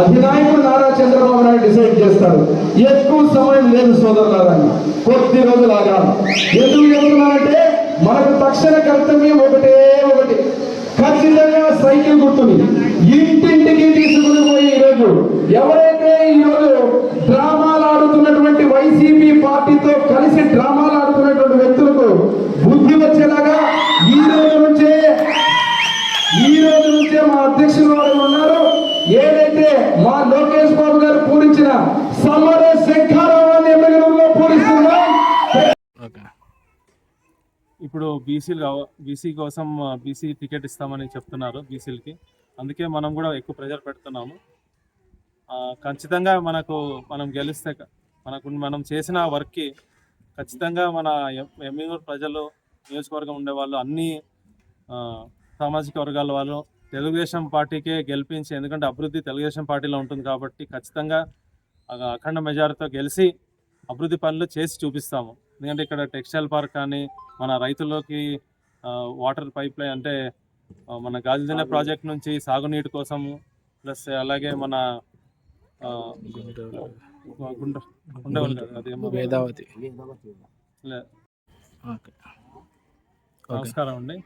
అధినాయకుడు Nara Chandrababu Naidu decide చేస్తారు. ఎక్కువ సమయం లేదు సోదరులారని కొద్ది రోజులు ఆగాలి. ఎందుకు చెబుతున్నానంటే మనకు తక్షణ కర్తవ్యం ఒకటే ఒకటి. ఖచ్చితంగా సైకిల్ గుర్తుని ఇంటింటికి తీసుకుని పోయి ఈరోజు ఎవరైతే ఈరోజు ఇప్పుడు బీసీలు బీసీ కోసం బీసీ టికెట్ ఇస్తామని చెప్తున్నారు బీసీలకి అందుకే మనం కూడా ఎక్కువ ప్రెజర్ పెడుతున్నాము. ఖచ్చితంగా మనకు మనం గెలిస్తే మనకు మనం చేసిన వర్క్కి ఖచ్చితంగా మన ఎమ్మెల్యే ప్రజలు నియోజకవర్గం ఉండే వాళ్ళు అన్ని సామాజిక వర్గాల వాళ్ళు తెలుగుదేశం పార్టీకే గెలిపించి ఎందుకంటే అభివృద్ధి తెలుగుదేశం పార్టీలో ఉంటుంది కాబట్టి ఖచ్చితంగా అఖండ మెజారిటీతో గెలిచి అభివృద్ధి పనులు చేసి చూపిస్తాము. ఎందుకంటే ఇక్కడ టెక్స్టైల్ పార్క్ కానీ మన రైతులకి వాటర్ పైప్ లైన్ అంటే మన గాజుదిన ప్రాజెక్ట్ నుంచి సాగునీటి కోసము ప్లస్ అలాగే మన గుండ వేదావతి. నమస్కారం అండి.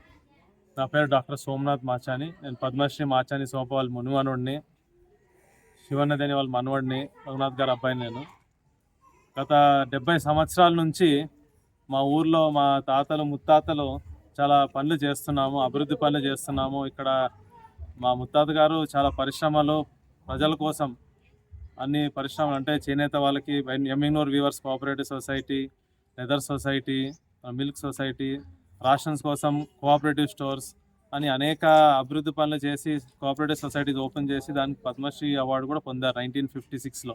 నా పేరు డాక్టర్ సోమనాథ్ మాచాని. నేను పద్మశ్రీ మాచాని సోప వాళ్ళ మునిమనుడిని శివన్నదేని వాళ్ళ మనవడిని రఘునాథ్ గారు అబ్బాయి నేను. గత డెబ్బై సంవత్సరాల నుంచి మా ఊర్లో మా తాతలు ముత్తాతలు చాలా పనులు చేస్తున్నాము అభివృద్ధి పనులు చేస్తున్నాము. ఇక్కడ మా ముత్తాత గారు చాలా పరిశ్రమలు ప్రజల కోసం అన్ని పరిశ్రమలు అంటే చేనేత వాళ్ళకి Emmiganur weavers cooperative society leather society milk society rations కోసం కోఆపరేటివ్ స్టోర్స్ అని అనేక అభివృద్ధి పనులు చేసి కోఆపరేటివ్ సొసైటీస్ ఓపెన్ చేసి దానికి పద్మశ్రీ అవార్డు కూడా పొందారు నైన్టీన్ ఫిఫ్టీ సిక్స్లో.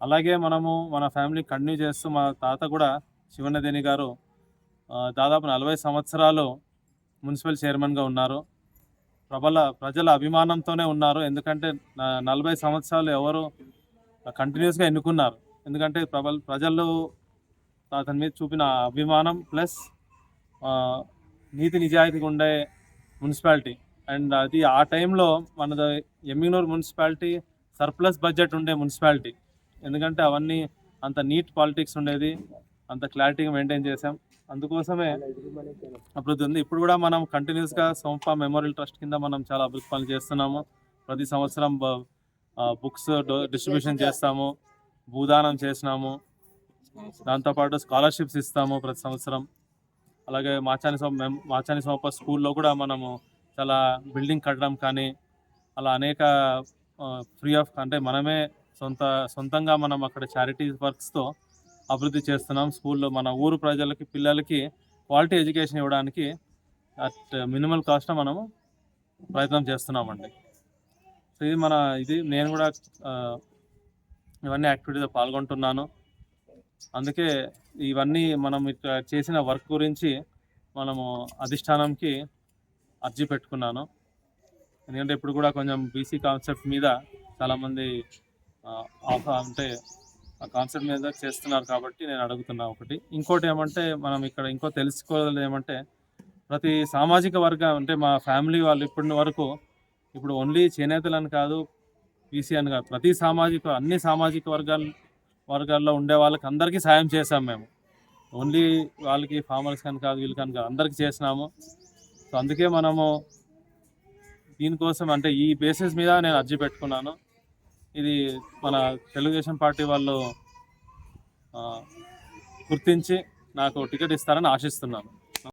అలాగే మనము మన ఫ్యామిలీ కంటిన్యూ చేస్తూ మా తాత కూడా శివన్నదేని గారు దాదాపు నలభై సంవత్సరాలు మున్సిపల్ చైర్మన్గా ఉన్నారు. ప్రబల ప్రజల అభిమానంతోనే ఉన్నారు. ఎందుకంటే నలభై సంవత్సరాలు ఎవరు కంటిన్యూస్గా ఎన్నుకున్నారు. ఎందుకంటే ప్రబల ప్రజలు అతని మీద చూపిన అభిమానం ప్లస్ నీతి నిజాయితీగా ఉండే మున్సిపాలిటీ. అండ్ అది ఆ టైంలో మనది ఎమ్మినూరు మున్సిపాలిటీ సర్ప్లస్ బడ్జెట్ ఉండే మున్సిపాలిటీ. ఎందుకంటే అవన్నీ అంత నీట్ పాలిటిక్స్ ఉండేది అంత క్లారిటీగా మెయింటైన్ చేసాం అందుకోసమే అభివృద్ధి ఉంది. ఇప్పుడు కూడా మనం కంటిన్యూస్గా సోంపా మెమోరియల్ ట్రస్ట్ కింద మనం చాలా అభివృద్ధి పనులు చేస్తున్నాము. ప్రతి సంవత్సరం బుక్స్ డిస్ట్రిబ్యూషన్ చేస్తాము భూదానం చేసినాము. దాంతోపాటు స్కాలర్షిప్స్ ఇస్తాము ప్రతి సంవత్సరం. అలాగే మాచాని సోమ మాచాని సోమప్ప స్కూల్లో కూడా మనము చాలా బిల్డింగ్ కట్టడం కానీ అలా అనేక ఫ్రీ ఆఫ్ అంటే మనమే సొంత సొంతంగా మనం అక్కడ చారిటీ వర్క్స్తో అభివృద్ధి చేస్తున్నాం. స్కూల్లో మన ఊరు ప్రజలకి పిల్లలకి క్వాలిటీ ఎడ్యుకేషన్ ఇవ్వడానికి అట్ మినిమల్ కాస్ట్ మనము ప్రయత్నం చేస్తున్నామండి. సో ఇది మన ఇది నేను కూడా ఇవన్నీ యాక్టివిటీలో పాల్గొంటున్నాను. అందుకే ఇవన్నీ మనం ఇక్కడ చేసిన వర్క్ గురించి మనము అధిష్టానంకి అర్జీ పెట్టుకున్నాను. ఎందుకంటే ఇప్పుడు కూడా కొంచెం బీసీ కాన్సెప్ట్ మీద చాలామంది అంటే ఆ కాన్సెప్ట్ మీద చేస్తున్నారు కాబట్టి నేను అడుగుతున్నా ఒకటి. ఇంకోటి ఏమంటే మనం ఇక్కడ ఇంకో తెలుసుకోవాలి ఏమంటే ప్రతి సామాజిక వర్గం అంటే మా ఫ్యామిలీ వాళ్ళు ఇప్పటి వరకు ఇప్పుడు ఓన్లీ చేనేతలని కాదు బీసీ అని కాదు ప్రతి సామాజిక అన్ని సామాజిక వర్గాలు వర్గాల్లో ఉండే వాళ్ళకి అందరికీ సాయం చేసాం మేము. ఓన్లీ వాళ్ళకి ఫార్మర్స్ కానీ కాదు వీళ్ళు కానీ కాదు అందరికీ చేసినాము. సో అందుకే మనము దీనికోసం అంటే ఈ బేసిస్ మీద నేను అర్జీ పెట్టుకున్నాను. ఇది మన తెలుగుదేశం పార్టీ వాళ్ళు గుర్తించి నాకు టికెట్ ఇస్తారని ఆశిస్తున్నాను.